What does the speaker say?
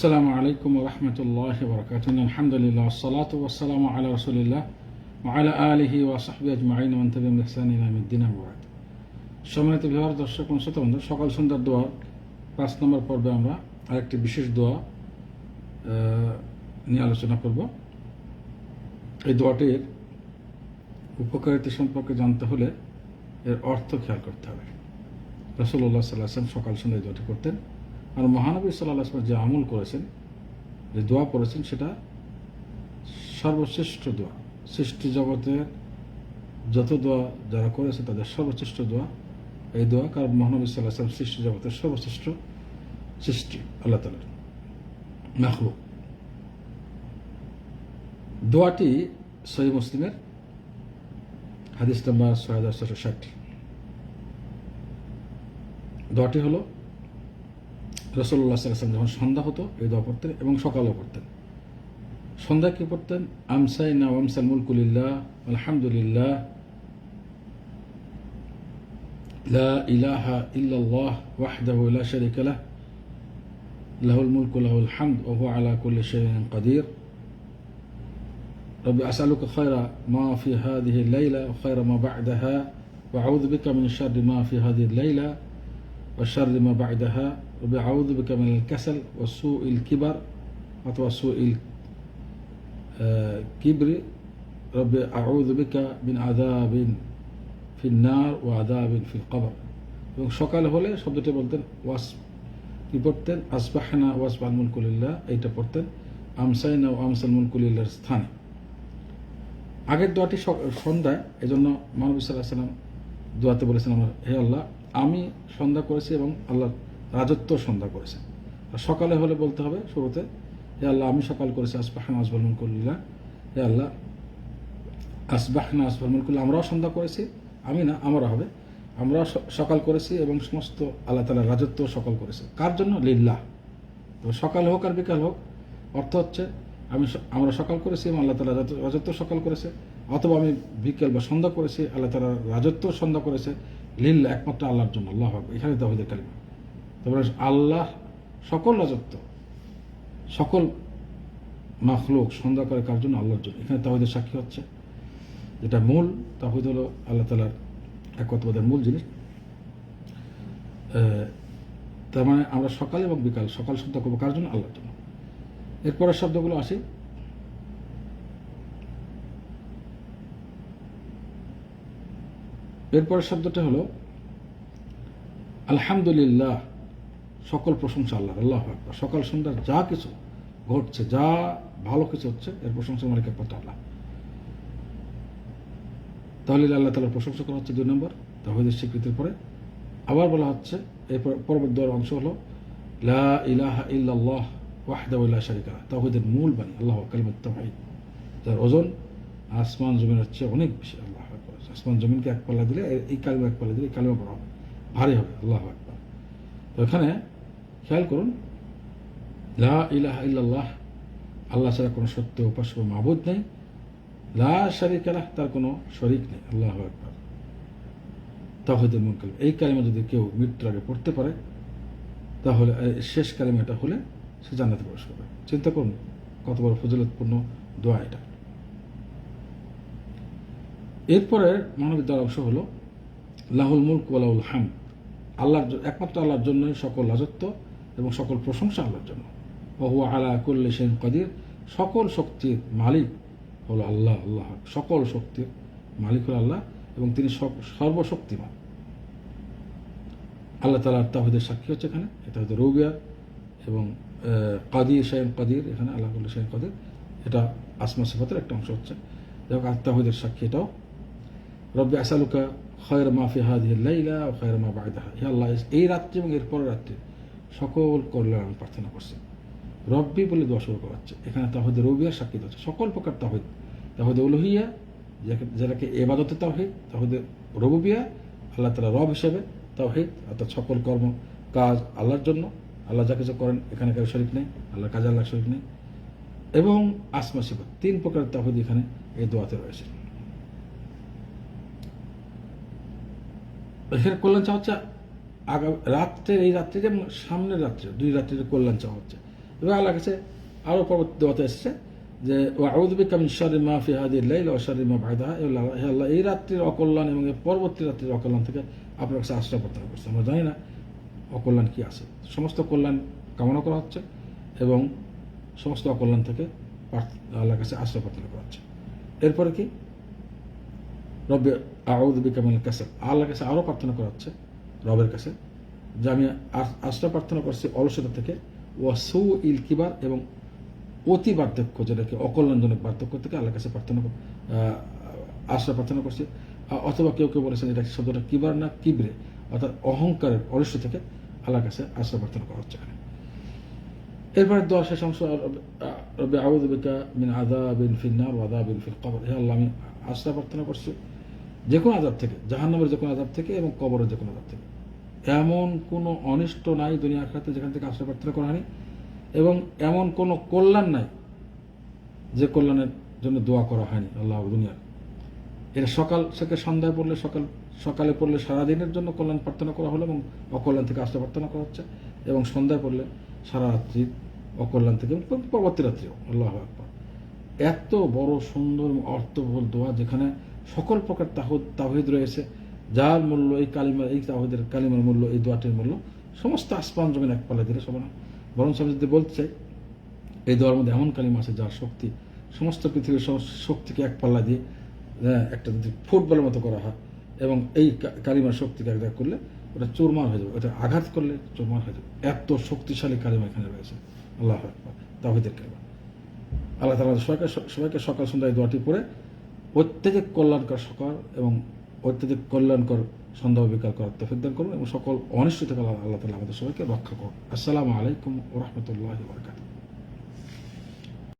আসসালামু আলাইকুম রহমতুল্লাহ বরকাত আলহামদুলিল্লাহ সালাত ওসালাম আলা রসুলিল্লাহ আলা আলহি ওয়াসাহবি আজমাইন। মন্তবিম ইহসান ইমামুদ্দিন আবাদ সম্মানিত বিহার দর্শক শ্রোতবন্ধু সকাল সন্ধ্যার দোয়া। পাঁচ নম্বর পর্বে আমরা আরেকটি বিশেষ দোয়া নিয়ে আলোচনা করব। এই দোয়াটির উপকারিতা সম্পর্কে জানতে হলে এর অর্থ খেয়াল করতে হবে। রসুল্লাহ সাল্লাহ সকাল সন্ধ্যায় দোয়াটি করতেন। আর মহানবী সাল্লাহ আসলাম যে আমল করেছেন, যে দোয়া করেছেন সেটা সর্বশ্রেষ্ঠ দোয়া। সৃষ্টি জগতের যত দোয়া যারা করেছে, তাদের সর্বশ্রেষ্ঠ দোয়া এই দোয়া, কারণ মহানবী সাল্লাহ আসলাম সৃষ্টি জগতের সর্বশ্রেষ্ঠ সৃষ্টি, আল্লাহ তালার মাহলুক দোয়াটি সহি মুসলিমের হাদিস নাম্বার ছয় হাজার ছশো ষাট। দোয়াটি হলো রসুল্লাহ সাল্লাহ যখন সন্ধ্যা হতো এই দোয়া পড়তেন এবং সকালও পড়তেন। সন্ধ্যা কি পড়তেন? আমসাই না আমসাল মুলকুলিল্লাহ আলহামদুলিল্লাহ لا إله إلا الله وحده لا شريك له له الملك له الحمد وهو على كل شيء قدير ربي أسألك خير ما في هذه الليلة وخير ما بعدها وأعوذ بك من شر ما في هذه الليلة وشر ما بعدها رب أعوذ بك من الكسل وسوء الكبر وسوء الكبر رب أعوذ بك من عذاب في النار وعذاب في القبر এবং সকাল হলে শব্দটি বলতেন ওয়াস কি পড়তেন আসবাহনা ওয়াসবাল মুলকুলিল্লাহ এইটা পড়তেন আমসাইনা ও আমসাল মুলকুলিল্লাহর স্থানে আগের দোয়াটি স- সন্ধ্যায় এই জন্য মানবী সাল্লাহ সাল্লাম দোয়াতে বলেছেন আমরা হে আল্লাহ আমি সন্ধ্যা করেছি এবং আল্লাহ রাজত্ব সন্ধ্যা করেছে। আর সকালে হলে বলতে হবে শুরুতে, হে আল্লাহ, আমি সকাল করেছি, আসবাহানা আসবাল মুলকুল্লাহ হে আল্লাহ, আসবাহনা আসবাল মুলকুল্লাহ আমরাও সন্ধ্যা করেছি, আমি না আমরা হবে। আমরা সকাল করেছি এবং সমস্ত আল্লাহ তালার রাজত্ব সকাল করেছে। কার জন্য? লিল্লাহ। তো সকাল হোক আর বিকাল হোক, অর্থ হচ্ছে আমি আমরা সকাল করেছি এবং আল্লাহ তালা রাজত্ব সকাল করেছে। অথবা আমি বিকেল বা সন্ধ্যা করেছি, আল্লাহ তালা রাজত্ব সন্ধ্যা করেছে। লিল্লা একমাত্র আল্লাহর জন্য, আল্লাহ এখানে তাহিদের কালিমা। তারপরে আল্লাহ, সকল রাজত্ব, সকল মাখলুক সন্ধ্যা করে কার জন্য? আল্লাহর জন্য। এখানে তাহিদের সাক্ষী হচ্ছে। যেটা মূল তাহিদ হলো আল্লাহ তালার একত্রবাদের মূল জিনিস। তার মানে আমরা সকাল এবং বিকাল, সকাল সন্ধ্যা করব কার জন্য? আল্লাহর জন্য। এরপরের শব্দগুলো আসি এরপরের শব্দটা হলো, আলহামদুলিল্লাহ, সকল প্রশংসা আল্লাহ আল্লাহ আকবার। সকাল সন্ধ্যার যা কিছু ঘটছে, যা ভালো কিছু হচ্ছে, এর প্রশংসা মালিক একমাত্র আল্লাহ। তাহলে আল্লাহ তালার প্রশংসা করা হচ্ছে দুই নম্বর তাহিদের স্বীকৃতির পরে। আবার বলা হচ্ছে, এরপর পরবর্তী অংশ হলো, লা ইলাহা ইল্লাল্লাহ ওয়াহদাহু লা শারিকা লাহ মূল বাণী, আল্লাহ কালিমাত তাওহীদ। যার ওজন আসমান, জমিনের চেয়ে অনেক বেশি আসমান জমিনকে এক পাল্লা দিলে এই কালিমা এক পাল্লা দিলে এই কালিমা বড় হবে। ভারী হবে, আল্লাহ আকবার। তো এখানে খেয়াল করুন, লা ইলাহা ইল্লাল্লাহ, আল্লাহ ছাড়া কোনো সত্য, উপাস্য মাবুদ নেই। লা শারিক আলাহ তার কোনো শরিক নেই, আল্লাহ একবার তাহিদের মূল কালিমা। এই কালিমা যদি কেউ মৃত্যুর আগে পড়তে পারে, তাহলে শেষ কালিমাটা হলে সে জান্নাতে প্রবেশ করবে। চিন্তা করুন, কত বড় ফজিলতপূর্ণ দোয়া এটা। এরপরে মানবিক দেওয়ার অংশ হলো, লাহুল মুলক ওয়ালাউল হাম। আল্লাহর একমাত্র আল্লাহর জন্যই সকল রাজত্ব এবং সকল প্রশংসা আল্লাহর জন্য। বহু আলা কুল্লি সেন কাদির। সকল শক্তির মালিক হলো আল্লাহ আল্লাহ। সকল শক্তির মালিক হল আল্লাহ এবং তিনি সর্বশক্তিমান। আল্লাহ তালার তাহিদের সাক্ষী হচ্ছে এখানে। এটা হচ্ছে রৌবিয়া এবং কাদির শাহিন কাদির এখানে, আল্লাহ শাহিন কাদির। এটা আসমা সিফাতের একটা অংশ হচ্ছে। দেখো আত্মাহিদের সাক্ষী এটাও রব্বি আসালুকা খয়ের মাফি হাদিহ লাইলা ও খয়ের মা বায়দাহা হে আল্লাহ, এই রাত্রি এবং এর পরের রাত্রি সকল কল্যাণ আমি প্রার্থনা করছি। রব্বি বলে দোয়া শুরু করা হচ্ছে। এখানে তাহিদ রবিয়ার সাক্ষী হচ্ছে। সকল প্রকার তাহিদ তাহিদ উলহিয়া যেটাকে এবাদতে তাহিদ তাহিদ রবুবিয়া আল্লাহ তালা রব হিসেবে তাহিদ অর্থাৎ সকল কর্ম, কাজ আল্লাহর জন্য। আল্লাহ যা কিছু করেন, এখানে কারও শরিক নেই, আল্লাহর কাজে আল্লাহ শরিক নেই। এবং আসমা সিফাত, তিন প্রকার তাহিদ এখানে এই দোয়াতে রয়েছে। এখানে কল্যাণ চা হচ্ছে আগামী রাত্রে, এই এবং সামনের রাত্রে, দুই রাত্রিতে কল্যাণ চা হচ্ছে। এবং আল্লাহ কাছে আরও পরবর্তী দেওয়াতে এসেছে যে ওয়াউদ্দিক আমি শারি মা ফি হাদির লাইল ও শারি মা ভাইদা হে আল্লাহ এই রাত্রির অকল্যাণ এবং পরবর্তী রাত্রির অকল্যাণ থেকে আপনার কাছে আশ্রয় প্রার্থনা করছে আমরা জানি না অকল্যাণ কি আছে। সমস্ত কল্যাণ কামনা করা হচ্ছে এবং সমস্ত অকল্যাণ থেকে আল্লাহর কাছে আশ্রয় প্রার্থনা করা হচ্ছে। এরপরে কি? রব্বে আউদ্দিক আমি কাছে আল্লাহর কাছে আরও প্রার্থনা করা হচ্ছে, রবের কাছে, যে আমি আশ্রয় প্রার্থনা করছি অলসতা থেকে। ওয়াসু ইল কিবার এবং অতি বার্ধক্য, যেটাকে অকল্যাণজনক বার্ধক্য থেকে আল্লাহর কাছে প্রার্থনা আশ্রয় প্রার্থনা করছি। অথবা কেউ কেউ বলেছেন এটা শব্দটা কিবার না, কিবরে, অর্থাৎ অহংকারের অলস্য থেকে আল্লাহর কাছে আশ্রয় প্রার্থনা করা হচ্ছে এখানে। এরপরে দোয়া শেষ অংশ রবে আউদ্দিকা মিন আদা বিন ফিন্নার ওয়াদা বিন ফিল কবর। হে আল্লাহ, আমি আশ্রয় প্রার্থনা করছি। যে কোনো আজাব থেকে, জাহান্নামের যে কোনো আজাব থেকে এবং কবরের যে কোনো আজাব থেকে। এমন কোনো অনিষ্ট নাই দুনিয়া আখড়াতে যেখান থেকে আশ্রয় প্রার্থনা করা হয়নি এবং এমন কোনো কল্যাণ নাই যে কল্যাণের জন্য দোয়া করা হয়নি আল্লাহ দুনিয়ার। এটা সকাল থেকে সন্ধ্যায় পড়লে, সকাল, সকালে পড়লে সারাদিনের জন্য কল্যাণ প্রার্থনা করা হলো এবং অকল্যাণ থেকে আশ্রয় প্রার্থনা করা হচ্ছে এবং সন্ধ্যায় পড়লে সারা রাত্রি অকল্যাণ থেকে পরবর্তী রাত্রিও, আল্লাহ আকবর। এত বড় সুন্দর, অর্থবহুল দোয়া যেখানে সকল প্রকার তাহুদ তাহিদ রয়েছে। যার মূল্য এই কালিমা এই তাহিদের কালিমার মূল্য এই দোয়াটির মূল্য সমস্ত আসমান জমিন এক পাল্লা দিলে সবাই বরং আমি যদি বলতে চাই এই দোয়ার মধ্যে এমন কালিমা আছে যার শক্তি সমস্ত পৃথিবীর শক্তিকে এক পাল্লা দিয়ে হ্যাঁ, একটা যদি ফুটবলের মতো করা হয় এবং এই কালিমার শক্তিকে এক জায়গায় করলে ওটা চুরমার হয়ে যাবে ওটা আঘাত করলে চুরমার হয়ে যাবে। এত শক্তিশালী কালিমা এখানে রয়েছে। আল্লাহ তাহিদের কালিমা। আল্লাহ তালা সবাইকে সবাইকে সকাল সন্ধ্যায় দোয়াটি পড়ে অত্যাধিক কল্যাণকর সকল এবং অত্যাধিক কল্যাণকর সন্দেহ বিকার করার তফিক দান করুন এবং সকল অনিশ্চিত থেকে আল্লাহ তালা আমাদের সবাইকে রক্ষা করুন আসসালামু আলাইকুম রহমতুল্লাহ